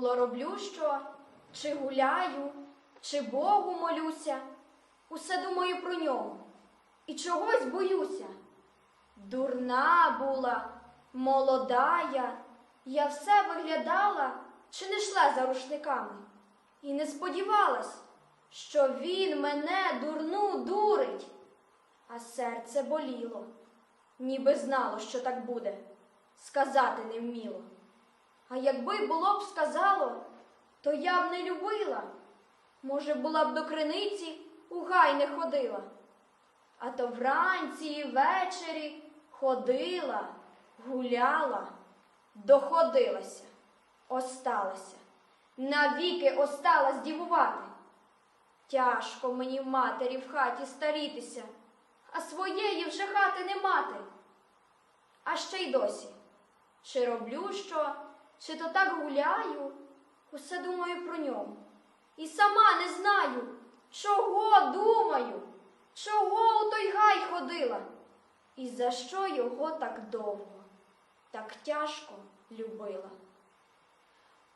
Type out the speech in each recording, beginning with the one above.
Було роблю що, чи гуляю, чи Богу молюся, усе думаю про нього і чогось боюся. Дурна була, молода я, я все виглядала, чи не йшла за рушниками, і не сподівалась, що він мене дурну дурить, а серце боліло, ніби знало, що так буде, сказати не вміло. А якби було б сказало, то я б не любила. Може, була б до криниці у гай не ходила. А то вранці і ввечері ходила, гуляла, доходилася, осталася, навіки осталась дівувати. Тяжко мені в матері в хаті старітися, а своєї вже хати не мати. А ще й досі, чи роблю що, чи то так гуляю, усе думаю про нього. І сама не знаю, чого думаю, чого у той гай ходила, і за що його так довго, так тяжко любила.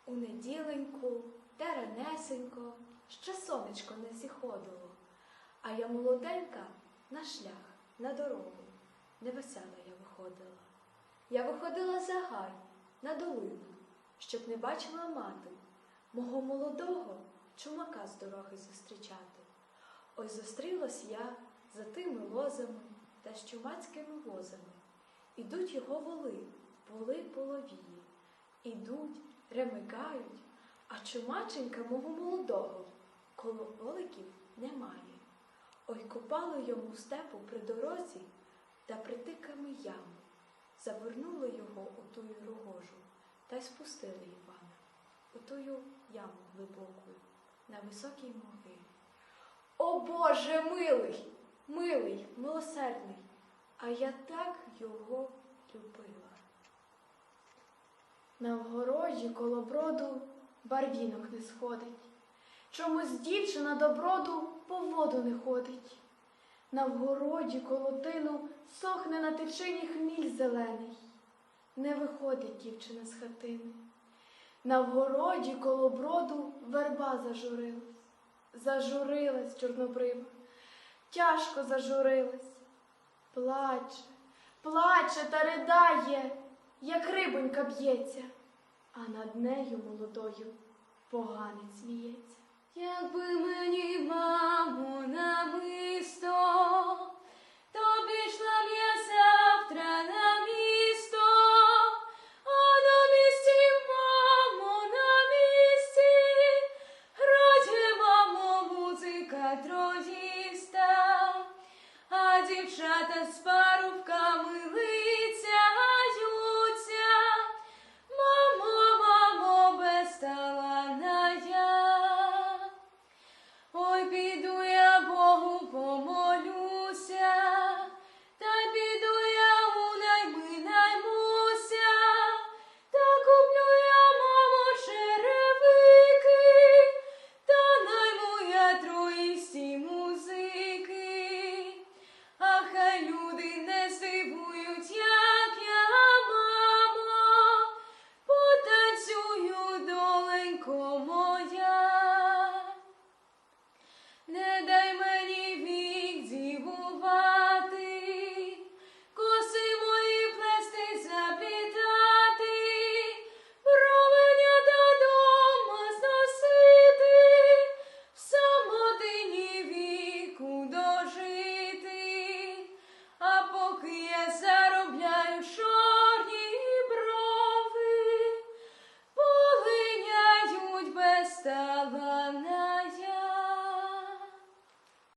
У неділеньку, де ранесенько, ще сонечко не зіходило, а я молоденька на шлях, на дорогу, невесела я виходила. Я виходила за гай, на долину, щоб не бачила мати, мого молодого чумака з дороги зустрічати. Ось зустрілась я за тими лозами та з чумацькими возами. Ідуть його воли, воли половії. Ідуть, ремикають, а чумаченька мого молодого коло воликів немає. Ой копали йому степу при дорозі та притиками яму. Завернули його у тую рогожу та й спустили Івана у тую яму глибоку на високій могилі. О Боже милий, милий, милосердний, а я так його любила. На вгороді коло броду барвінок не сходить. Чомусь дівчина до броду по воду не ходить. На вгороді коло тину сохне на тичині хміль зелений. Не виходить дівчина з хатини. На вгороді коло броду верба зажурилась. Зажурилась чорнобрива, тяжко зажурилась. Плаче, плаче та ридає, як рибонька б'ється, а над нею молодою поганець сміється. Якби мені, мамо, намисто, дівчата з парубками.